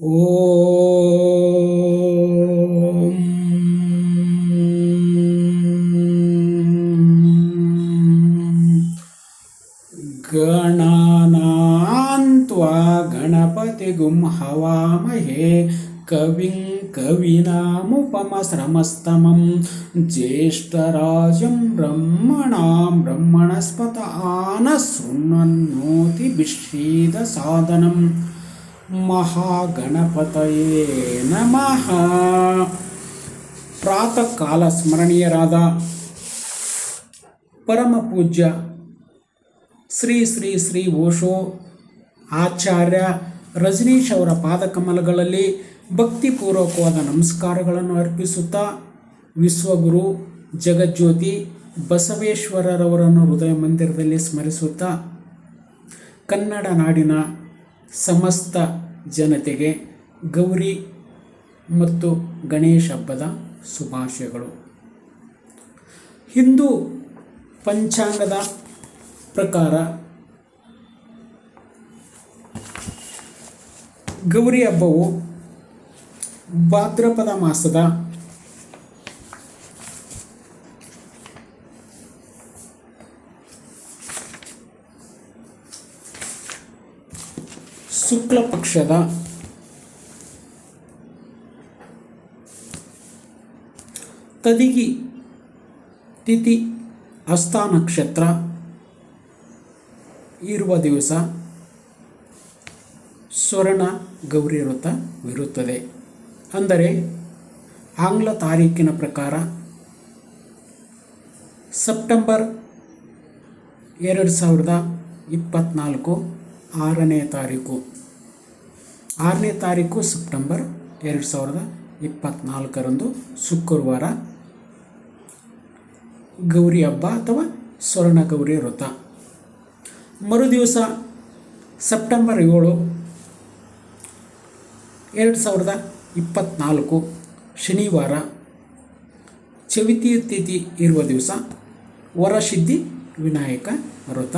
गणानान्त्वा गणपतिगुं हवामहे कविं कवीनामुपमश्रमस्तमं ज्येष्ठराजं ब्रह्मणां ब्रह्मणस्पत आनः शृण्वन्नोतिभिषीदसादनं ಮಹಾಗಣಪತಯೇ ನಮಃ. ಪ್ರಾತಃ ಕಾಲ ಸ್ಮರಣೀಯರಾದ ಪರಮ ಪೂಜ್ಯ ಶ್ರೀ ಶ್ರೀ ಶ್ರೀ ಓಶೋ ಆಚಾರ್ಯ ರಜನೀಶ್ ಅವರ ಪಾದಕಮಲಗಳಲ್ಲಿ ಭಕ್ತಿಪೂರ್ವಕವಾದ ನಮಸ್ಕಾರಗಳನ್ನು ಅರ್ಪಿಸುತ್ತಾ ವಿಶ್ವಗುರು ಜಗಜ್ಯೋತಿ ಬಸವೇಶ್ವರರವರನ್ನು ಹೃದಯ ಮಂದಿರದಲ್ಲಿ ಸ್ಮರಿಸುತ್ತಾ ಕನ್ನಡ ನಾಡಿನ ಸಮಸ್ತ ಜನತೆಗೆ ಗೌರಿ ಮತ್ತು ಗಣೇಶ ಹಬ್ಬದ ಶುಭಾಶಯಗಳು. ಹಿಂದೂ ಪಂಚಾಂಗದ ಪ್ರಕಾರ ಗೌರಿ ಹಬ್ಬವು ಭಾದ್ರಪದ ಮಾಸದ ಶುಕ್ಲ ಪಕ್ಷದ ತದಿಗಿ ತಿಥಿ ಹಸ್ತ ನಕ್ಷತ್ರ ಇರುವ ದಿವಸ ಸ್ವರ್ಣ ಗೌರಿ ವ್ರತವಿರುತ್ತದೆ ಅಂದರೆ ಆಂಗ್ಲ ತಾರೀಕಿನ ಪ್ರಕಾರ ಸೆಪ್ಟೆಂಬರ್ ಎರಡು ಸಾವಿರದ ಇಪ್ಪತ್ತ್ನಾಲ್ಕು ಆರನೇ ತಾರೀಕು. ಆರನೇ ತಾರೀಕು ಸೆಪ್ಟೆಂಬರ್ ಎರಡು ಸಾವಿರದ ಇಪ್ಪತ್ತ್ನಾಲ್ಕರಂದು ಶುಕ್ರವಾರ ಗೌರಿ ಹಬ್ಬ ಅಥವಾ ಸ್ವರ್ಣ ಗೌರಿ ವ್ರತ. ಮರುದಿವಸ ಸೆಪ್ಟೆಂಬರ್ ಏಳು ಎರಡು ಸಾವಿರದ ಇಪ್ಪತ್ತ್ನಾಲ್ಕು ಶನಿವಾರ ಚವಿತಿ ತಿಥಿ ಇರುವ ದಿವಸ ವರಸಿದ್ಧಿ ವಿನಾಯಕ ವ್ರತ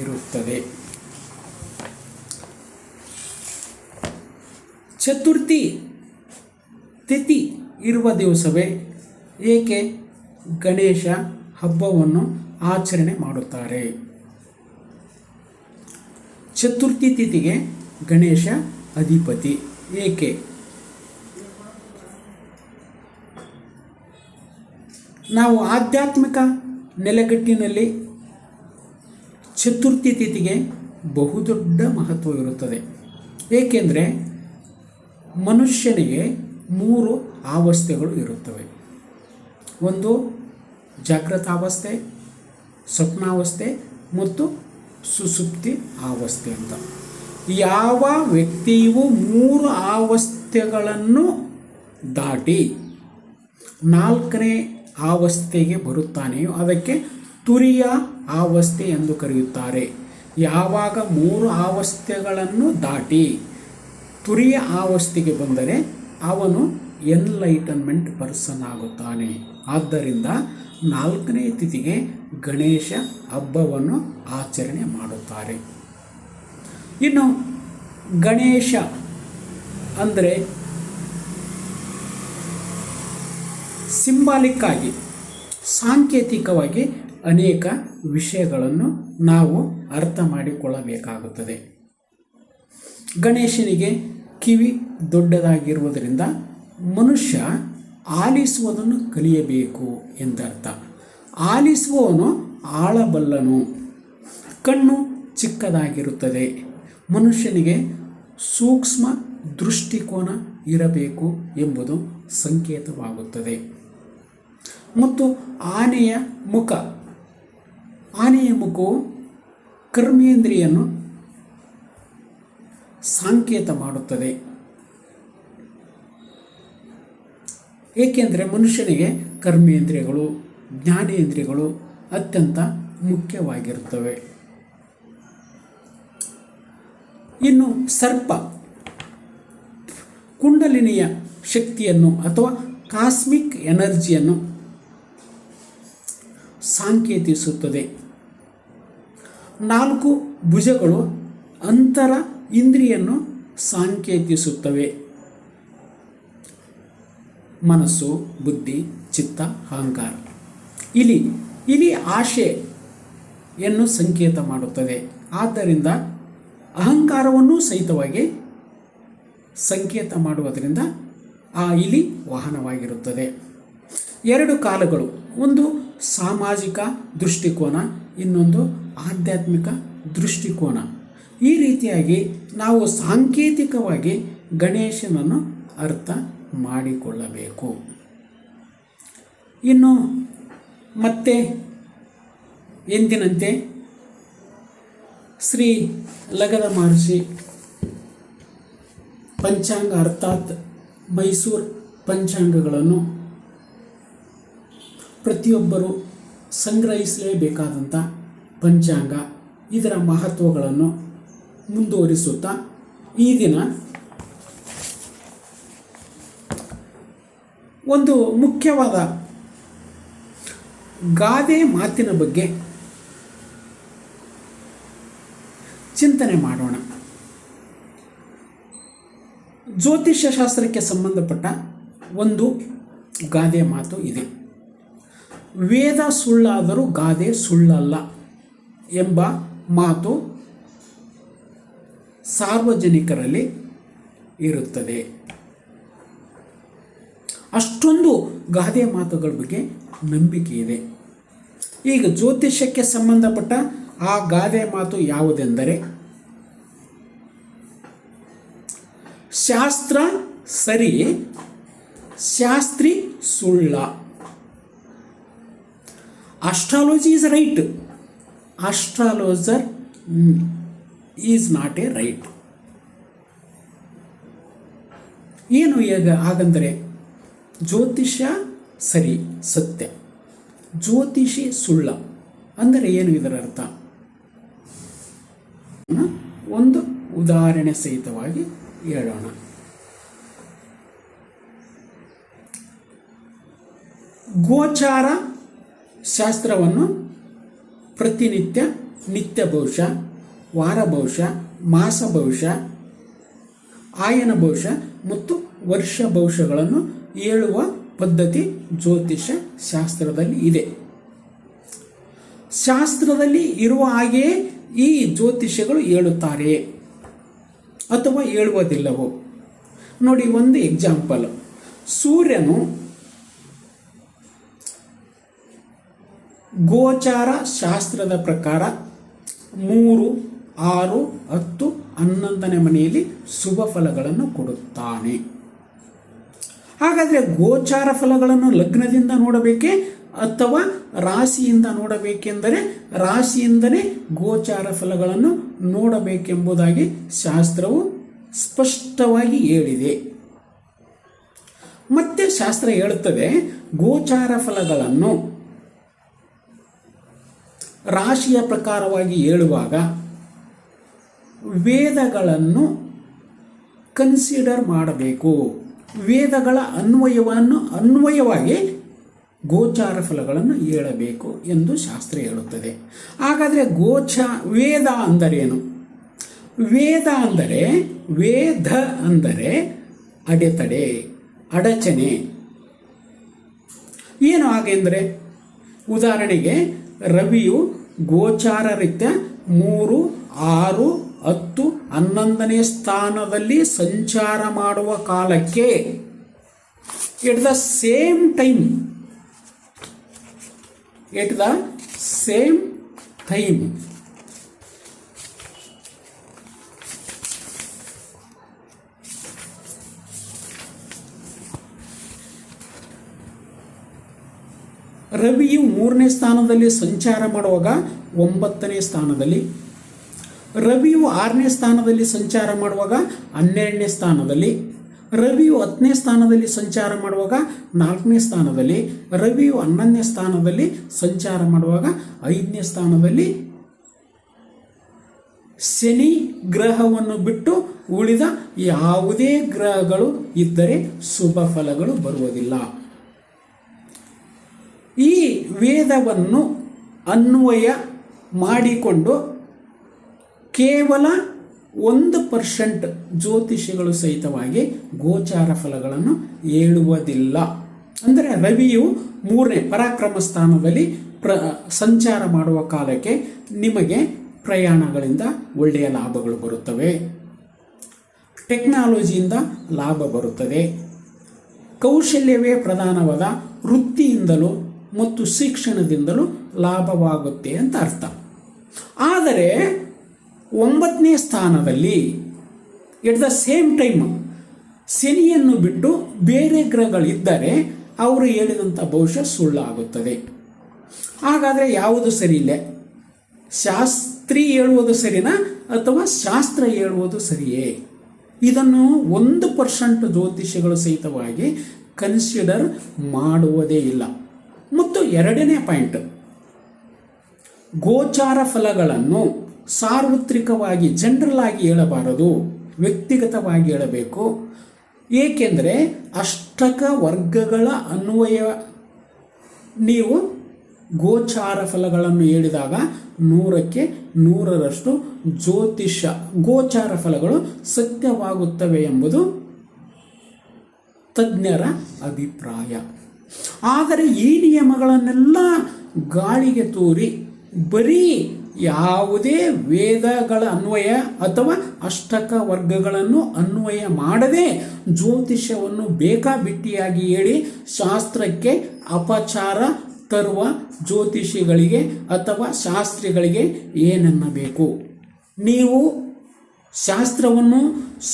ಇರುತ್ತದೆ. ಚತುರ್ಥಿ ತಿಥಿ ಇರುವ ದಿವಸವೇ ಏಕೆ ಗಣೇಶ ಹಬ್ಬವನ್ನು ಆಚರಣೆ ಮಾಡುತ್ತಾರೆ? ಚತುರ್ಥಿ ತಿಥಿಗೆ ಗಣೇಶ ಅಧಿಪತಿ ಏಕೆ? ನಾವು ಆಧ್ಯಾತ್ಮಿಕ ನೆಲೆಗಟ್ಟಿನಲ್ಲಿ ಚತುರ್ಥಿ ತಿಥಿಗೆ ಬಹುದೊಡ್ಡ ಮಹತ್ವವಿರುತ್ತದೆ. ಏಕೆಂದರೆ ಮನುಷ್ಯನಿಗೆ ಮೂರು ಅವಸ್ಥೆಗಳು ಇರುತ್ತವೆ. ಒಂದು ಜಾಗೃತಾವಸ್ಥೆ ಸ್ವಪ್ನಾವಸ್ಥೆ ಮತ್ತು ಸುಸುಪ್ತಿ ಅವಸ್ಥೆ ಅಂತ. ಯಾವ ವ್ಯಕ್ತಿಯು ಮೂರು ಅವಸ್ಥೆಗಳನ್ನು ದಾಟಿ ನಾಲ್ಕನೇ ಅವಸ್ಥೆಗೆ ಬರುತ್ತಾನೆಯೋ ಅದಕ್ಕೆ ತುರಿಯ ಅವಸ್ಥೆ ಎಂದು ಕರೆಯುತ್ತಾರೆ. ಯಾವಾಗ ಮೂರು ಅವಸ್ಥೆಗಳನ್ನು ದಾಟಿ ತುರಿಯ ಆವಸ್ಥೆಗೆ ಬಂದರೆ ಅವನು ಎನ್ಲೈಟನ್ಮೆಂಟ್ ಪರ್ಸನ್ ಆಗುತ್ತಾನೆ. ಆದ್ದರಿಂದ ನಾಲ್ಕನೇ ತಿಥಿಗೆ ಗಣೇಶ ಹಬ್ಬವನ್ನು ಆಚರಣೆ ಮಾಡುತ್ತಾರೆ. ಇನ್ನು ಗಣೇಶ ಅಂದರೆ ಸಿಂಬಾಲಿಕ್ ಆಗಿ, ಸಾಂಕೇತಿಕವಾಗಿ ಅನೇಕ ವಿಷಯಗಳನ್ನು ನಾವು ಅರ್ಥ ಮಾಡಿಕೊಳ್ಳಬೇಕಾಗುತ್ತದೆ. ಗಣೇಶನಿಗೆ ಕಿವಿ ದೊಡ್ಡದಾಗಿರುವುದರಿಂದ ಮನುಷ್ಯ ಆಲಿಸುವುದನ್ನು ಕಲಿಯಬೇಕು ಎಂದರ್ಥ. ಆಲಿಸುವವನು ಆಳಬಲ್ಲನು, ಕಣ್ಣು ಚಿಕ್ಕದಾಗಿರುತ್ತದೆ. ಮನುಷ್ಯನಿಗೆ ಸೂಕ್ಷ್ಮ ದೃಷ್ಟಿಕೋನ ಇರಬೇಕು ಎಂಬುದು ಸಂಕೇತವಾಗುತ್ತದೆ. ಮತ್ತು ಆನೆಯ ಮುಖ, ಆನೆಯ ಮುಖವು ಕರ್ಮೇಂದ್ರಿಯನ್ನು ಸಂಕೇತ ಮಾಡುತ್ತದೆ. ಏಕೆಂದರೆ ಮನುಷ್ಯನಿಗೆ ಕರ್ಮೇಂದ್ರಿಯಗಳು, ಜ್ಞಾನೇಂದ್ರಿಯಗಳು ಅತ್ಯಂತ ಮುಖ್ಯವಾಗಿರುತ್ತವೆ. ಇನ್ನು ಸರ್ಪ, ಕುಂಡಲಿನಿಯ ಶಕ್ತಿಯನ್ನು ಅಥವಾ ಕಾಸ್ಮಿಕ್ ಎನರ್ಜಿಯನ್ನು ಸಾಂಕೇತಿಸುತ್ತದೆ. ನಾಲ್ಕು ಭುಜಗಳು ಅಂತರ ಇಂದ್ರಿಯನ್ನು ಸಾಂಕೇತಿಸುತ್ತವೆ. ಮನಸ್ಸು, ಬುದ್ಧಿ, ಚಿತ್ತ, ಅಹಂಕಾರ. ಇಲಿ ಇಲಿ ಆಶೆಯನ್ನು ಸಂಕೇತ ಮಾಡುತ್ತದೆ. ಆದ್ದರಿಂದ ಅಹಂಕಾರವನ್ನು ಸಹಿತವಾಗಿ ಸಂಕೇತ ಮಾಡುವುದರಿಂದ ಆ ಇಲಿ ವಾಹನವಾಗಿರುತ್ತದೆ. ಎರಡು ಕಾಲಗಳು, ಒಂದು ಸಾಮಾಜಿಕ ದೃಷ್ಟಿಕೋನ, ಇನ್ನೊಂದು ಆಧ್ಯಾತ್ಮಿಕ ದೃಷ್ಟಿಕೋನ. ಈ ರೀತಿಯಾಗಿ ನಾವು ಸಾಂಕೇತಿಕವಾಗಿ ಗಣೇಶನನ್ನು ಅರ್ಥ ಮಾಡಿಕೊಳ್ಳಬೇಕು. ಇನ್ನು ಮತ್ತೆ ಎಂದಿನಂತೆ ಶ್ರೀ ಲಗದ ಮಹರ್ಷಿ ಪಂಚಾಂಗ ಅರ್ಥಾತ್ ಮೈಸೂರು ಪಂಚಾಂಗಗಳನ್ನು ಪ್ರತಿಯೊಬ್ಬರು ಸಂಗ್ರಹಿಸಲೇಬೇಕಾದಂಥ ಪಂಚಾಂಗ, ಇದರ ಮಹತ್ವಗಳನ್ನು ಮುಂದುವರಿಸುತ್ತಾ ಈ ದಿನ ಒಂದು ಮುಖ್ಯವಾದ ಗಾದೆ ಮಾತಿನ ಬಗ್ಗೆ ಚಿಂತನೆ ಮಾಡೋಣ. ಜ್ಯೋತಿಷ್ಯ ಶಾಸ್ತ್ರಕ್ಕೆ ಸಂಬಂಧಪಟ್ಟ ಒಂದು ಗಾದೆ ಮಾತು ಇದೆ. ವೇದ ಸುಳ್ಳಾದರೂ ಗಾದೆ ಸುಳ್ಳಲ್ಲ ಎಂಬ ಮಾತು ಸಾರ್ವಜನಿಕರಲ್ಲಿ ಇರುತ್ತದೆ. ಅಷ್ಟೊಂದು ಗಾದೆ ಮಾತುಗಳ ಬಗ್ಗೆ ನಂಬಿಕೆ ಇದೆ. ಈಗ ಜ್ಯೋತಿಷ್ಯಕ್ಕೆ ಸಂಬಂಧಪಟ್ಟ ಆ ಗಾದೆ ಮಾತು ಯಾವುದೆಂದರೆ, ಶಾಸ್ತ್ರ ಸರಿ, ಶಾಸ್ತ್ರಿ ಸುಳ್ಳ. Astrology is right astrologer is not a right ಏನು ಈಗ ಹಾಗಂದರೆ ಜ್ಯೋತಿಷ ಸರಿ, ಸತ್ಯ. ಜ್ಯೋತಿಷಿ ಸುಳ್ಳ. ಅಂದರೆ ಏನು ಇದರ ಅರ್ಥ? ಒಂದು ಉದಾಹರಣೆ ಸಹಿತವಾಗಿ ಹೇಳೋಣ. ಗೋಚಾರ ಶಾಸ್ತ್ರವನ್ನು ಪ್ರತಿನಿತ್ಯ ನಿತ್ಯ ಭವಿಷ್ಯ ವಾರ ಭವಿಷ್ಯ ಮಾಸ ಭವಿಷ್ಯ ಆಯನ ಭವಿಷ್ಯ ಮತ್ತು ವರ್ಷ ಭವಿಷ್ಯಗಳನ್ನು ಹೇಳುವ ಪದ್ಧತಿ ಜ್ಯೋತಿಷ್ಯ ಶಾಸ್ತ್ರದಲ್ಲಿ ಇದೆ. ಶಾಸ್ತ್ರದಲ್ಲಿ ಇರುವ ಹಾಗೆಯೇ ಈ ಜ್ಯೋತಿಷ್ಯಗಳು ಹೇಳುತ್ತಾರೆ ಅಥವಾ ಹೇಳುವುದಿಲ್ಲವೋ ನೋಡಿ ಒಂದು ಎಕ್ಸಾಂಪಲ್ ಸೂರ್ಯನು ಗೋಚಾರ ಶಾಸ್ತ್ರದ ಪ್ರಕಾರ ಮೂರು ಆರು, ಹತ್ತು, ಹನ್ನೊಂದನೇ ಮನೆಯಲ್ಲಿ ಶುಭ ಫಲಗಳನ್ನು ಕೊಡುತ್ತಾನೆ. ಹಾಗಾದರೆ ಗೋಚಾರ ಫಲಗಳನ್ನು ಲಗ್ನದಿಂದ ನೋಡಬೇಕೇ ಅಥವಾ ರಾಶಿಯಿಂದ ನೋಡಬೇಕೆಂದರೆ ರಾಶಿಯಿಂದಲೇ ಗೋಚಾರ ಫಲಗಳನ್ನು ನೋಡಬೇಕೆಂಬುದಾಗಿ ಶಾಸ್ತ್ರವು ಸ್ಪಷ್ಟವಾಗಿ ಹೇಳಿದೆ. ಮತ್ತೆ ಶಾಸ್ತ್ರ ಹೇಳುತ್ತದೆ ಗೋಚಾರ ಫಲಗಳನ್ನು. ರಾಶಿಯ ಪ್ರಕಾರವಾಗಿ ಹೇಳುವಾಗ ವೇದಗಳನ್ನು ಕನ್ಸಿಡರ್ ಮಾಡಬೇಕು. ವೇದಗಳ ಅನ್ವಯವನ್ನು ಅನ್ವಯವಾಗಿ ಗೋಚಾರ ಫಲಗಳನ್ನು ಹೇಳಬೇಕು ಎಂದು ಶಾಸ್ತ್ರ ಹೇಳುತ್ತದೆ. ಹಾಗಾದರೆ ಗೋಚ, ವೇದ ಅಂದರೇನು ವೇದ ಅಂದರೆ ವೇದ ಅಂದರೆ ಅಡೆತಡೆ, ಅಡಚಣೆ. ಏನು ಹಾಗೆಂದರೆ ಉದಾಹರಣೆಗೆ ರವಿಯು ಗೋಚಾರ ರೀತ್ಯ ಮೂರು, ಆರು ಹತ್ತು ಹನ್ನೊಂದನೇ ಸ್ಥಾನದಲ್ಲಿ ಸಂಚಾರ ಮಾಡುವ ಕಾಲಕ್ಕೆ at the same time, at the same time. ರವಿಯು ಮೂರನೇ ಸ್ಥಾನದಲ್ಲಿ ಸಂಚಾರ ಮಾಡುವಾಗ ಒಂಬತ್ತನೇ ಸ್ಥಾನದಲ್ಲಿ ರವಿಯು ಆರನೇ ಸ್ಥಾನದಲ್ಲಿ ಸಂಚಾರ ಮಾಡುವಾಗ ಹನ್ನೆರಡನೇ ಸ್ಥಾನದಲ್ಲಿ, ರವಿಯು ಹತ್ತನೇ ಸ್ಥಾನದಲ್ಲಿ ಸಂಚಾರ ಮಾಡುವಾಗ ನಾಲ್ಕನೇ ಸ್ಥಾನದಲ್ಲಿ, ರವಿಯು ಹನ್ನೊಂದನೇ ಸ್ಥಾನದಲ್ಲಿ ಸಂಚಾರ ಮಾಡುವಾಗ ಐದನೇ ಸ್ಥಾನದಲ್ಲಿ. ಶನಿ ಗ್ರಹವನ್ನು ಬಿಟ್ಟು ಉಳಿದ ಯಾವುದೇ ಗ್ರಹಗಳು ಇದ್ದರೆ ಶುಭ ಫಲಗಳು ಬರುವುದಿಲ್ಲ. ಈ ವೇದವನ್ನು ಅನ್ವಯ ಮಾಡಿಕೊಂಡು ಕೇವಲ ಒಂದು ಪರ್ಸೆಂಟ್ ಜ್ಯೋತಿಷಿಗಳು ಸಹಿತವಾಗಿ ಗೋಚಾರ ಫಲಗಳನ್ನು ಹೇಳುವುದಿಲ್ಲ ಅಂದರೆ ರವಿಯು ಮೂರನೇ ಪರಾಕ್ರಮ ಸ್ಥಾನದಲ್ಲಿ ಪ್ರ, ಸಂಚಾರ ಮಾಡುವ ಕಾಲಕ್ಕೆ ನಿಮಗೆ ಪ್ರಯಾಣಗಳಿಂದ ಒಳ್ಳೆಯ ಲಾಭಗಳು ಬರುತ್ತವೆ. ಟೆಕ್ನಾಲಜಿಯಿಂದ ಲಾಭ ಬರುತ್ತದೆ. ಕೌಶಲ್ಯವೇ ಪ್ರಧಾನವಾದ ವೃತ್ತಿಯಿಂದಲೂ ಮತ್ತು ಶಿಕ್ಷಣದಿಂದಲೂ ಲಾಭವಾಗುತ್ತೆ ಅಂತ ಅರ್ಥ. ಆದರೆ ಒಂಬತ್ತನೇ ಸ್ಥಾನದಲ್ಲಿ ಎಟ್ ದ ಸೇಮ್ ಟೈಮ್ ಶನಿಯನ್ನು ಬಿಟ್ಟು ಬೇರೆ ಗ್ರಹಗಳಿದ್ದರೆ ಅವರು ಹೇಳಿದಂಥ ಬಹುಶಃ ಸುಳ್ಳಾಗುತ್ತದೆ. ಹಾಗಾದರೆ ಯಾವುದು ಸರಿ ಇಲ್ಲ ಶಾಸ್ತ್ರಿ ಹೇಳುವುದು ಸರಿನಾ ಅಥವಾ ಶಾಸ್ತ್ರ ಹೇಳುವುದು ಸರಿಯೇ? ಇದನ್ನು ಒಂದು ಪರ್ಸೆಂಟ್ ಜ್ಯೋತಿಷಿಗಳು ಸಹಿತವಾಗಿ ಕನ್ಸಿಡರ್ ಮಾಡುವುದೇ ಇಲ್ಲ. ಮತ್ತು ಎರಡನೇ ಪಾಯಿಂಟ್ ಗೋಚಾರ ಫಲಗಳನ್ನು ಸಾರ್ವತ್ರಿಕವಾಗಿ ಜನರಲ್ ಆಗಿ ಹೇಳಬಾರದು, ವ್ಯಕ್ತಿಗತವಾಗಿ ಹೇಳಬೇಕು. ಏಕೆಂದರೆ ಅಷ್ಟಕ ವರ್ಗಗಳ ಅನ್ವಯ, ನೀವು ಗೋಚಾರ ಫಲಗಳನ್ನು ಹೇಳಿದಾಗ ನೂರಕ್ಕೆ ನೂರರಷ್ಟು ಜ್ಯೋತಿಷ್ಯ ಗೋಚಾರ ಫಲಗಳು ಸತ್ಯವಾಗುತ್ತವೆ ಎಂಬುದು ತಜ್ಞರ ಅಭಿಪ್ರಾಯ. ಆದರೆ ಈ ನಿಯಮಗಳನ್ನೆಲ್ಲ ಗಾಳಿಗೆ ತೂರಿ ಬರೀ ಯಾವುದೇ ವೇದಗಳ ಅನ್ವಯ ಅಥವಾ ಅಷ್ಟಕ ವರ್ಗಗಳನ್ನು ಅನ್ವಯ ಮಾಡದೆ ಜ್ಯೋತಿಷ್ಯವನ್ನು ಬೇಕಾಬಿಟ್ಟಿಯಾಗಿ ಹೇಳಿ ಶಾಸ್ತ್ರಕ್ಕೆ ಅಪಚಾರ ತರುವ ಜ್ಯೋತಿಷಿಗಳಿಗೆ ಅಥವಾ ಶಾಸ್ತ್ರಿಗಳಿಗೆ ಏನನ್ನಬೇಕು? ನೀವು ಶಾಸ್ತ್ರವನ್ನು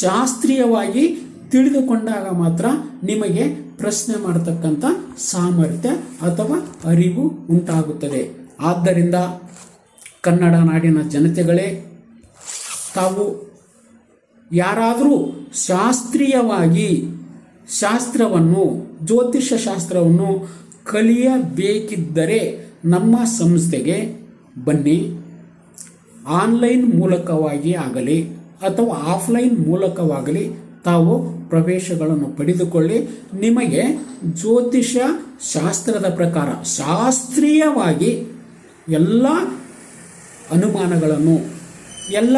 ಶಾಸ್ತ್ರೀಯವಾಗಿ ತಿಳಿದುಕೊಂಡಾಗ ಮಾತ್ರ ನಿಮಗೆ ಪ್ರಶ್ನೆ ಮಾಡತಕ್ಕಂಥ ಸಾಮರ್ಥ್ಯ ಅಥವಾ ಅರಿವು ಉಂಟಾಗುತ್ತದೆ. ಆದ್ದರಿಂದ ಕನ್ನಡ ನಾಡಿನ ಜನತೆಗಳೇ, ತಾವು ಯಾರಾದರೂ ಶಾಸ್ತ್ರೀಯವಾಗಿ ಶಾಸ್ತ್ರವನ್ನು, ಜ್ಯೋತಿಷ್ಯ ಶಾಸ್ತ್ರವನ್ನು ಕಲಿಯಬೇಕಿದ್ದರೆ ನಮ್ಮ ಸಂಸ್ಥೆಗೆ ಬನ್ನಿ. ಆನ್ಲೈನ್ ಮೂಲಕವಾಗಿ ಆಗಲಿ ಅಥವಾ ಆಫ್ಲೈನ್ ಮೂಲಕವಾಗಲಿ ತಾವು ಪ್ರವೇಶಗಳನ್ನು ಪಡೆದುಕೊಳ್ಳಿ. ನಿಮಗೆ ಜ್ಯೋತಿಷ್ಯ ಶಾಸ್ತ್ರದ ಪ್ರಕಾರ ಶಾಸ್ತ್ರೀಯವಾಗಿ ಎಲ್ಲ ಅನುಮಾನಗಳನ್ನು, ಎಲ್ಲ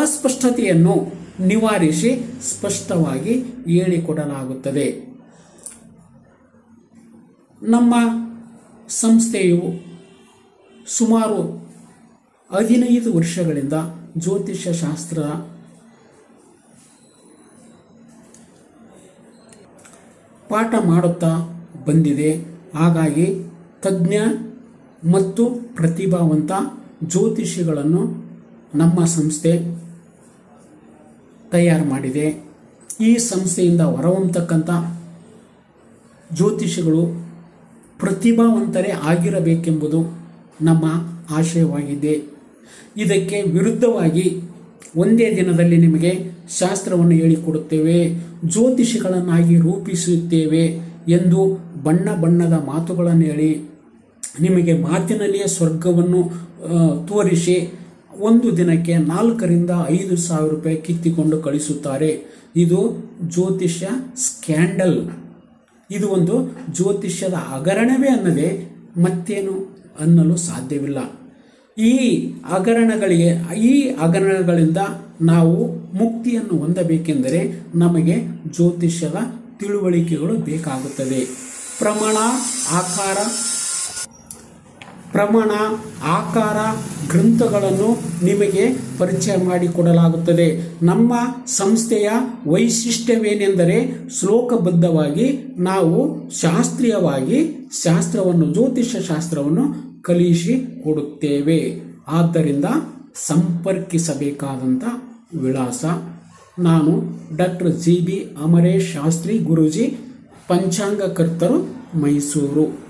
ಅಸ್ಪಷ್ಟತೆಯನ್ನು ನಿವಾರಿಸಿ ಸ್ಪಷ್ಟವಾಗಿ ಹೇಳಿಕೊಡಲಾಗುತ್ತದೆ. ನಮ್ಮ ಸಂಸ್ಥೆಯು ಸುಮಾರು ಹದಿನೈದು ವರ್ಷಗಳಿಂದ ಜ್ಯೋತಿಷ್ಯ ಶಾಸ್ತ್ರ ಪಾಠ ಮಾಡುತ್ತಾ ಬಂದಿದೆ. ಹಾಗಾಗಿ ತಜ್ಞ ಮತ್ತು ಪ್ರತಿಭಾವಂತ ಜ್ಯೋತಿಷಿಗಳನ್ನು ನಮ್ಮ ಸಂಸ್ಥೆ ತಯಾರು ಮಾಡಿದೆ. ಈ ಸಂಸ್ಥೆಯಿಂದ ಹೊರಹೊಮ್ಮತಕ್ಕಂಥ ಜ್ಯೋತಿಷಿಗಳು ಪ್ರತಿಭಾವಂತರೇ ಆಗಿರಬೇಕೆಂಬುದು ನಮ್ಮ ಆಶಯವಾಗಿದೆ. ಇದಕ್ಕೆ ವಿರುದ್ಧವಾಗಿ ಒಂದೇ ದಿನದಲ್ಲಿ ನಿಮಗೆ ಶಾಸ್ತ್ರವನ್ನು ಹೇಳಿಕೊಡುತ್ತೇವೆ. ಜ್ಯೋತಿಷಿಗಳನ್ನಾಗಿ ರೂಪಿಸುತ್ತೇವೆ ಎಂದು ಬಣ್ಣ ಬಣ್ಣದ ಮಾತುಗಳನ್ನು ಹೇಳಿ ನಿಮಗೆ ಮಾತಿನಲ್ಲಿಯೇ ಸ್ವರ್ಗವನ್ನು ತೋರಿಸಿ ಒಂದು ದಿನಕ್ಕೆ ನಾಲ್ಕರಿಂದ ಐದು ಸಾವಿರ ರೂಪಾಯಿ ಕಿತ್ತಿಕೊಂಡು ಕಳಿಸುತ್ತಾರೆ. ಇದು ಜ್ಯೋತಿಷ್ಯ ಸ್ಕ್ಯಾಂಡಲ್. ಇದು ಒಂದು ಜ್ಯೋತಿಷ್ಯದ ಹಗರಣವೇ ಅನ್ನದೆ ಮತ್ತೇನು ಅನ್ನಲು ಸಾಧ್ಯವಿಲ್ಲ. ಈ ಹಗರಣಗಳಿಗೆ, ಈ ಹಗರಣಗಳಿಂದ ನಾವು ಮುಕ್ತಿಯನ್ನು ಹೊಂದಬೇಕೆಂದರೆ ನಮಗೆ ಜ್ಯೋತಿಷ್ಯದ ತಿಳುವಳಿಕೆಗಳು ಬೇಕಾಗುತ್ತದೆ. ಪ್ರಮಾಣ, ಆಕಾರ ಪ್ರಮಾಣ, ಆಕಾರ, ಗ್ರಂಥಗಳನ್ನು ನಿಮಗೆ ಪರಿಚಯ ಮಾಡಿಕೊಡಲಾಗುತ್ತದೆ. ನಮ್ಮ ಸಂಸ್ಥೆಯ ವೈಶಿಷ್ಟ್ಯವೇನೆಂದರೆ ಶ್ಲೋಕಬದ್ಧವಾಗಿ ನಾವು ಶಾಸ್ತ್ರೀಯವಾಗಿ ಶಾಸ್ತ್ರವನ್ನು ಜ್ಯೋತಿಷ್ಯ ಶಾಸ್ತ್ರವನ್ನು ಕಲಿಸಿ ಕೊಡುತ್ತೇವೆ. ಆದ್ದರಿಂದ ಸಂಪರ್ಕಿಸಬೇಕಾದಂಥ ವಿಳಾಸ ನಾನು doctor G B Amaresh Shastri Guruji, ಪಂಚಾಂಗಕರ್ತರು Mysuru.